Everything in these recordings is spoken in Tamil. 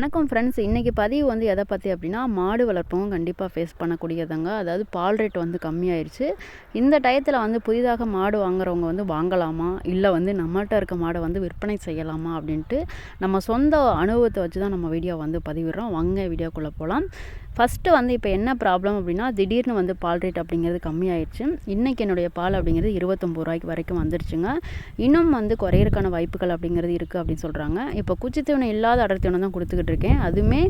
வணக்கம் ஃப்ரெண்ட்ஸ் இன்றைக்கி பதிவு வந்து எதை பற்றி அப்படின்னா மாடு வளர்ப்பவங்க கண்டிப்பாக ஃபேஸ் பண்ணக்கூடியதுங்க. அதாவது பால் ரேட் வந்து கம்மியாயிருச்சு. இந்த டயத்தில் வந்து புதிதாக மாடு வாங்குறவங்க வந்து வாங்கலாமா? இல்லை வந்து நம்மள்கிட்ட இருக்க மாடை வந்து விற்பனை செய்யலாமா? அப்படின்ட்டு நம்ம சொந்த அனுபவத்தை வச்சு தான் நம்ம வீடியோ வந்து பதிவிடுறோம். வாங்க வீடியோக்குள்ளே போகலாம் ஃபஸ்ட்டு வந்து இப்போ என்ன ப்ராப்ளம் அப்படின்னா திடீர்னு வந்து பால் ரேட் அப்படிங்கிறது கம்மியாயிடுச்சு இன்றைக்கி என்னுடைய பால் அப்படிங்கிறது இருபத்தொம்பது ரூபாய்க்கு வரைக்கும் வந்துருச்சுங்க. இன்னும் வந்து குறையிறக்கான வாய்ப்புகள் அப்படிங்கிறது இருக்குது அப்படின்னு சொல்கிறாங்க இப்போ குச்சித்தீவனம் இல்லாத அடர்த்தீவனம் தான் கொடுத்துக்கிட்டு இருக்கேன் அதுவுமே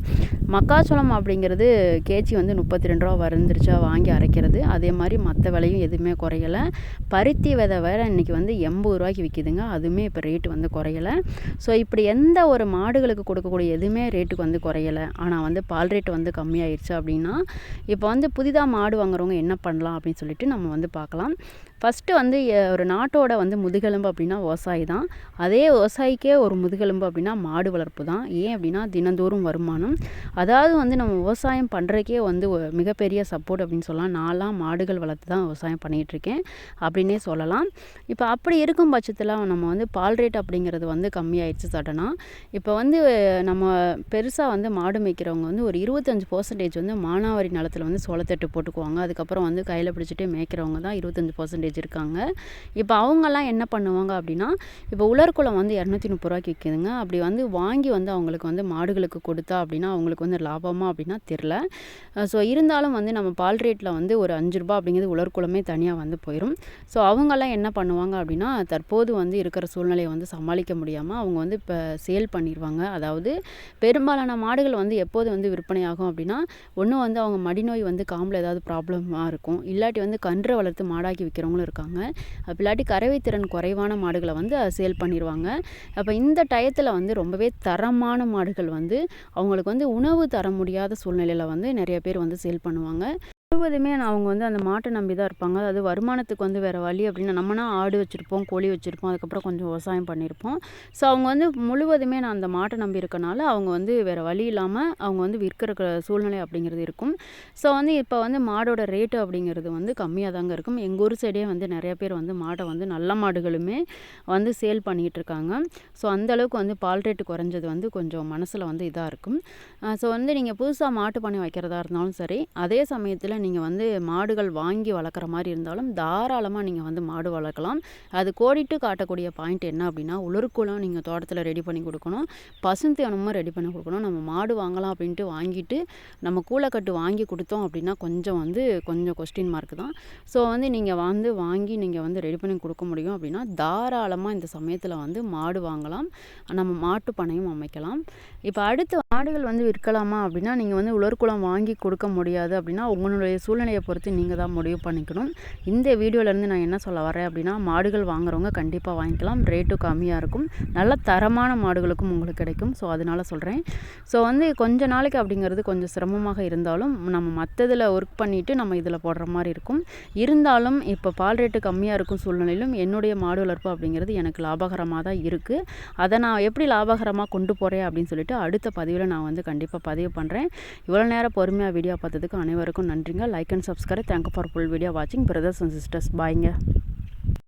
மக்காச்சோளம் அப்படிங்கிறது கேஜி வந்து முப்பத்தி ரெண்டு ரூபா வரைஞ்சிருச்சா வாங்கி அரைக்கிறது. அதே மாதிரி மற்ற விலையும் எதுவுமே குறையலை. பருத்தி விதை வேறு இன்றைக்கி வந்து எண்பது ரூபாய்க்கு விற்கிதுங்க அதுவுமே இப்போ ரேட்டு வந்து குறையலை. ஸோ இப்படி எந்த ஒரு மாடுகளுக்கு கொடுக்கக்கூடிய எதுவுமே ரேட்டுக்கு வந்து குறையலை. ஆனால் வந்து பால் ரேட்டு வந்து கம்மியாயிடுச்சு அப்படின்னா இப்போ வந்து புதிதாக மாடு வாங்குறவங்க என்ன பண்ணலாம் அப்படின்னு சொல்லிட்டு நம்ம வந்து பார்க்கலாம். ஃபஸ்ட்டு வந்து ஒரு நாட்டோட வந்து முதுகெலும்பு அப்படின்னா விவசாயி தான். அதே விவசாயிக்கே ஒரு முதுகெலும்பு அப்படின்னா மாடு வளர்ப்பு தான். ஏன் அப்படின்னா தினந்தோறும் வருமானம். அதாவது வந்து நம்ம விவசாயம் பண்ணுறக்கே வந்து மிகப்பெரிய சப்போர்ட் அப்படின்னு சொல்லலாம். நாலாம் மாடுகள் வளர்த்து தான் விவசாயம் பண்ணிகிட்ருக்கேன் அப்படின்னே சொல்லலாம். இப்போ அப்படி இருக்கும் பட்சத்தில் நம்ம வந்து பால் ரேட் அப்படிங்கிறது வந்து கம்மியாயிடுச்சு சடனாக இப்போ வந்து நம்ம பெருசாக வந்து மாடு மேய்க்கிறவங்க வந்து ஒரு இருபத்தஞ்சி பர்சன்டேஜ் வந்து மானாவாரி நிலத்தில் வந்து சோளத்தட்டு போட்டுக்குவாங்க. அதுக்கப்புறம் வந்து கையில் பிடிச்சிட்டு மேய்க்கிறவங்க தான் இருபத்தஞ்சி பர்சன்டேஜ் பர்சன்டேஜ் இருக்காங்க இப்போ அவங்கெல்லாம் என்ன பண்ணுவாங்க அப்படின்னா இப்போ உலர்குளம் வந்து இரநூத்தி முப்பது ரூபாய்க்கு விற்கிதுங்க அப்படி வந்து வாங்கி வந்து அவங்களுக்கு வந்து மாடுகளுக்கு கொடுத்தா அப்படின்னா அவங்களுக்கு வந்து லாபமாக அப்படின்னா தெரில ஸோ இருந்தாலும் வந்து நம்ம பால் ரேட்டில் வந்து ஒரு அஞ்சு ரூபா அப்படிங்கிறது உலர்குளமே தனியாக வந்து போயிடும் ஸோ அவங்கெல்லாம் என்ன பண்ணுவாங்க அப்படின்னா தற்போது வந்து இருக்கிற சூழ்நிலையை வந்து சமாளிக்க முடியாமல் அவங்க வந்து இப்போ சேல் பண்ணிடுவாங்க அதாவது பெரும்பாலான மாடுகள் வந்து எப்போது வந்து விற்பனை ஆகும் அப்படின்னா ஒன்று வந்து அவங்க மடிநோய் வந்து காம்பில் ஏதாவது ப்ராப்ளமாக இருக்கும். இல்லாட்டி வந்து கன்று வளர்த்து மாடாக்கி விற்கிறவங்களும் மாடுகளும் இருக்காங்க. அப்படி இல்லாட்டி கறவை திறன் குறைவான மாடுகளை வந்து சேல் பண்ணிடுவாங்க அப்போ இந்த டயத்தில் வந்து ரொம்பவே தரமான மாடுகள் வந்து அவங்களுக்கு வந்து உணவு தர முடியாத சூழ்நிலையில் வந்து நிறைய பேர் வந்து சேல் பண்ணுவாங்க. முழுவதுமே அவங்க வந்து அந்த மாட்டை நம்பி தான் இருப்பாங்க. அதாவது வருமானத்துக்கு வந்து வேறு வழி அப்படின்னா நம்மனா ஆடு வச்சுருப்போம் கோழி வச்சுருப்போம் அதுக்கப்புறம் கொஞ்சம் விவசாயம் பண்ணியிருப்போம் ஸோ அவங்க வந்து முழுவதுமே நான் அந்த மாட்டை நம்பி இருக்கனால அவங்க வந்து வேறு வழி இல்லாமல் அவங்க வந்து விற்கிற சூழ்நிலை அப்படிங்கிறது இருக்கும். ஸோ வந்து இப்போ வந்து மாடோட ரேட்டு அப்படிங்கிறது வந்து கம்மியாக தாங்க இருக்கும். எங்கள் ஊர் சைடே வந்து நிறைய பேர் வந்து மாட்டை வந்து நல்ல மாடுகளுமே வந்து சேல் பண்ணிகிட்டு இருக்காங்க. ஸோ அந்தளவுக்கு வந்து பால் ரேட்டு குறைஞ்சது வந்து கொஞ்சம் மனசில் வந்து இதாக இருக்கும். ஸோ வந்து நீங்கள் புதுசாக மாட்டு பண்ணி வைக்கிறதா இருந்தாலும் சரி அதே சமயத்தில் நீங்கள் நீங்கள் வந்து மாடுகள் வாங்கி வளர்க்குற மாதிரி இருந்தாலும் தாராளமாக நீங்கள் வந்து மாடு வளர்க்கலாம். அது கோடிட்டு காட்டக்கூடிய பாயிண்ட் என்ன அப்படின்னா உலருக்குளம் நீங்கள் தோட்டத்தில் ரெடி பண்ணி கொடுக்கணும். பசுந்தேனமும் ரெடி பண்ணி கொடுக்கணும். நம்ம மாடு வாங்கலாம் அப்படின்ட்டு வாங்கிட்டு நம்ம கூலைக்கட்டு வாங்கி கொடுத்தோம் அப்படின்னா கொஞ்சம் வந்து கொஞ்சம் கொஸ்டின் மார்க் தான். ஸோ வந்து நீங்கள் வந்து வாங்கி நீங்கள் வந்து ரெடி பண்ணி கொடுக்க முடியும் அப்படின்னா தாராளமாக இந்த சமயத்தில் வந்து மாடு வாங்கலாம். நம்ம மாட்டு பனையும் அமைக்கலாம். இப்போ அடுத்து மாடுகள் வந்து விற்கலாமா அப்படின்னா நீங்கள் வந்து உலர்குளம் வாங்கி கொடுக்க முடியாது அப்படின்னா உங்களுடைய சூழ்நிலையை பொறுத்து நீங்கள் தான் முடிவு பண்ணிக்கணும். இந்த வீடியோலேருந்து நான் என்ன சொல்ல வரேன் அப்படின்னா மாடுகள் வாங்குறவங்க கண்டிப்பாக வாங்கிக்கலாம். ரேட்டும் கம்மியாக இருக்கும். நல்ல தரமான மாடுகளுக்கும் உங்களுக்கு கிடைக்கும். ஸோ அதனால் சொல்கிறேன் ஸோ வந்து கொஞ்ச நாளைக்கு அப்படிங்கிறது கொஞ்சம் சிரமமாக இருந்தாலும் நம்ம மற்றதில் ஒர்க் பண்ணிவிட்டு நம்ம இதில் போடுற மாதிரி இருக்கும். இருந்தாலும் இப்போ பால் ரேட்டு கம்மியாக இருக்கும் சூழ்நிலையிலும் என்னுடைய மாடு வளர்ப்பு அப்படிங்கிறது எனக்கு லாபகரமாக தான் இருக்குது அதை நான் எப்படி லாபகரமாக கொண்டு போகிறேன் அப்படின்னு சொல்லிட்டு அடுத்த பதிவில் நான் வந்து கண்டிப்பாக பதிவு பண்ணுறேன் இவ்வளோ நேரம் பொறுமையாக வீடியோ பார்த்ததுக்கு அனைவருக்கும் நன்றிங்க. Like and subscribe thank for full video வாட்சிங் பிரதர்ஸ் அண்ட் சிஸ்டர்ஸ் பாய்ங்க